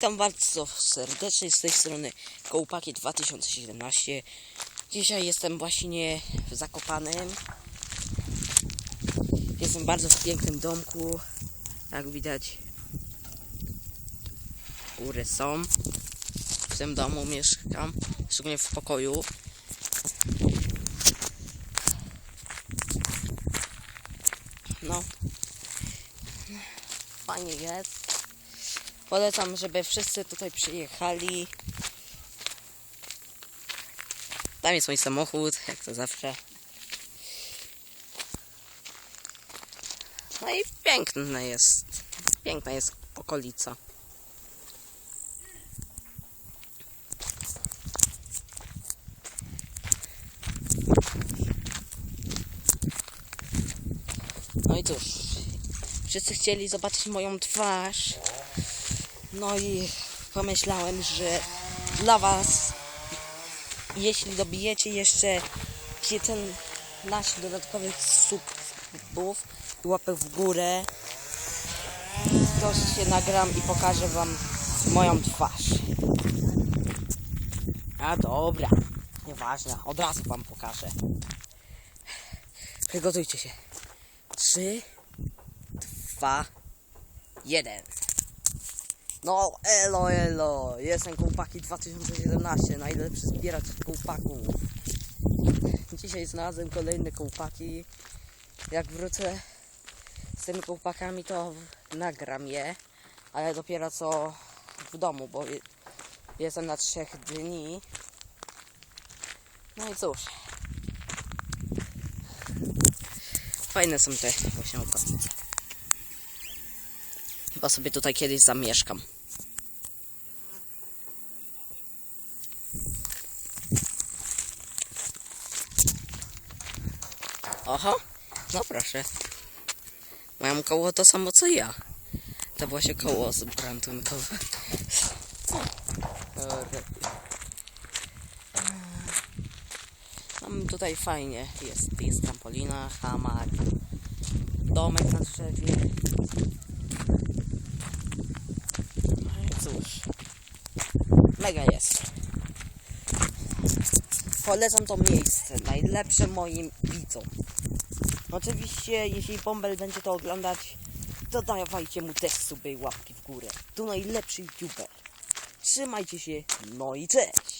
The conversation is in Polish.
Witam bardzo serdecznie z tej strony Kołpaki 2017. Dzisiaj jestem właśnie w Zakopanem. Jestem bardzo w pięknym domku. Jak widać, góry są. W tym domu mieszkam, szczególnie w pokoju. No, fajnie jest. Polecam, żeby wszyscy tutaj przyjechali. Tam jest mój samochód, jak to zawsze. No i piękne jest. Piękna jest okolica. No i cóż, wszyscy chcieli zobaczyć moją twarz. No i pomyślałem, że dla Was, jeśli dobijecie jeszcze 15 dodatkowych subów i łapek w górę, to się nagram i pokażę Wam moją twarz. A dobra, nieważne, od razu Wam pokażę. Przygotujcie się. 3, 2, 1. No, elo, elo, jestem Kołpaki 2017, najlepszy zbieracz kołpaków. Dzisiaj znalazłem kolejne kołpaki. Jak wrócę z tymi kołpakami, to nagram je, ale dopiero co w domu, bo je- jestem na trzech dni. No i cóż. Fajne są te okolice. Chyba sobie tutaj kiedyś zamieszkam. Oho, no proszę. Mają koło to samo co ja. To właśnie koło z brandunkowe. Mam tutaj fajnie. Jest, jest trampolina, hamak, domek na drzewie. No i cóż. Mega jest. Polecam to miejsce. Najlepsze moim widzom. Oczywiście, jeśli Bombel będzie to oglądać, to dawajcie mu też suby i łapki w górę. To najlepszy youtuber. Trzymajcie się, no i cześć!